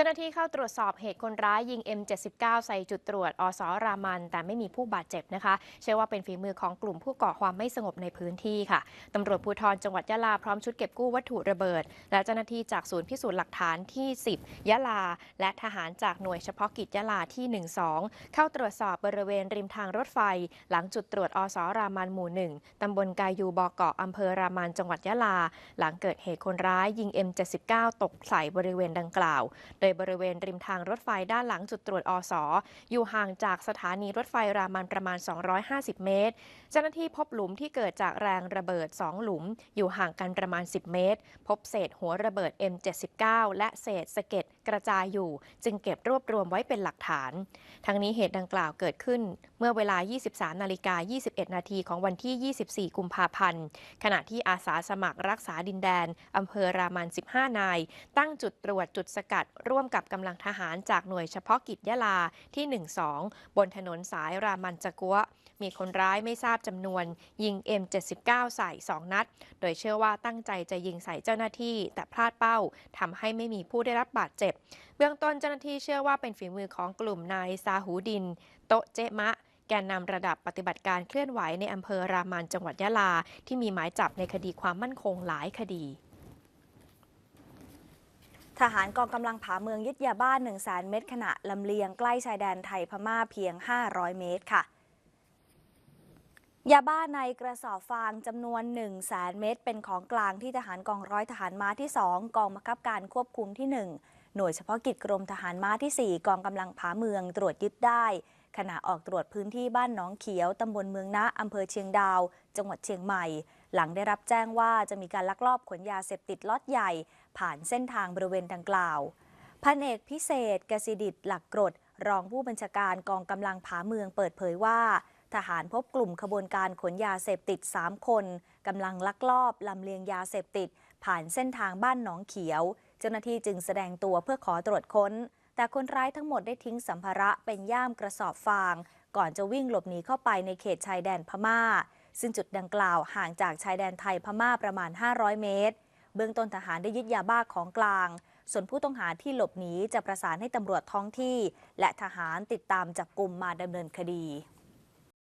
จ้าหน้าที่เข้าตรวจสอบเหตุคนร้ายยิง M79 ใส่จุดตรวจอสรามัน แต่ไม่มีผู้บาดเจ็บนะคะ เชื่อว่าเป็นฝีมือของกลุ่มผู้ก่อความไม่สงบในพื้นที่ค่ะตำรวจภูธรจังหวัดยะลาพร้อมชุดเก็บกู้วัตถุระเบิด และเจ้าหน้าที่จากศูนย์พิสูจน์หลักฐานที่ 10 ยะลา และทหารจากหน่วยเฉพาะกิจยะลาที่ 12 เข้าตรวจสอบบริเวณริมทางรถไฟ หลังจุดตรวจอสรามันหมู่หนึ่งตำบลกายูบอเกาะอำเภอรามันจังหวัดยะลา หลังเกิดเหตุคนร้ายยิง M79 ตกใส่บริเวณดังกล่าวโดยบริเวณริมทางรถไฟด้านหลังจุดตรวจอสอยู่ห่างจากสถานีรถไฟรามันประมาณ 250 เมตร เจ้าหน้าที่พบหลุมที่เกิดจากแรงระเบิด 2 หลุม อยู่ห่างกันประมาณ 10 เมตร พบเศษหัวระเบิด M79 และเศษสะเก็ดกระจายอยู่ จึงเก็บรวบรวมไว้เป็นหลักฐาน ทั้งนี้เหตุดังกล่าวเกิดขึ้น เมื่อเวลา 23 นาฬิกา 21 นาทีของวันที่ 24 กุมภาพันธ์ ขณะที่อาสาสมัครรักษาดินแดนอำเภอรามัน 15 นาย ตั้งจุดตรวจจุดสกัดร่ว่วมกับกำลังทหารจากหน่วยเฉพาะกิจยะลาที่ 12 บนถนนสายรามันจะกัว มีคนร้ายไม่ทราบจำนวน ยิง M79 ใส่ 2 นัด โดยเชื่อว่าตั้งใจจะยิงใส่เจ้าหน้าที่ แต่พลาดเป้าทำให้ไม่มีผู้ได้รับบาดเจ็บ เบื้องต้นเจ้าหน้าที่เชื่อว่าเป็นฝีมือของกลุ่มนายซาหูดิน โตเจมะแกนนำระดับปฏิบัติการเคลื่อนไหวในอำเภอรามันจังหวัดยะลา ที่มีหมายจับในคดีความมั่นคงหลายคดี ทหารกองกำลังผาเมืองยึดยาบ้าน1 0 0 0 0 0เม็ดขณะลำเลียงใกล้ชายแดนไทยพม่าเพียง 500 เมตรค่ะ ยาบ้าในกระสอบฟางจำนวน 1 0 0 0 0แเม็ดเป็นของกลางที่ทหารกองร้อยทหารม้าที่ 2 กองบังคับการควบคุมที่ 1 หน่วยเฉพาะกิจกรมทหารม้าที่ 4 กองกำลังผาเมืองตรวจยึดได้ ขณะออกตรวจพื้นที่บ้านหนองเขียวตำบลเมืองนะอำเภอเชียงดาว จังหวัดเชียงใหม่ หลังได้รับแจ้งว่าจะมีการลักลอบขนยาเสพติดล็อตใหญ่ ผ่านเส้นทางบริเวณดังกล่าวพันเอกพิเศษกสิดิตหลักกรด รองผู้บัญชาการกองกำลังผาเมืองเปิดเผยว่า ทหารพบกลุ่มขบวนการขนยาเสพติด 3 คนกำลังลักลอบลำเลียงยาเสพติด ผ่านเส้นทางบ้านหนองเขียว เจ้าหน้าที่จึงแสดงตัวเพื่อขอตรวจค้น แต่คนร้ายทั้งหมดได้ทิ้งสัมภาระเป็นย่ามกระสอบฟาง ก่อนจะวิ่งหลบหนีเข้าไปในเขตชายแดนพม่า ซึ่งจุดดังกล่าวห่างจากชายแดนไทยพม่าประมาณ 500 เมตร เบื้องต้นทหารได้ยึดยาบ้าของกลาง ส่วนผู้ต้องหาที่หลบหนีจะประสานให้ตำรวจท้องที่ และทหารติดตามจับกลุ่มมาดำเนินคดี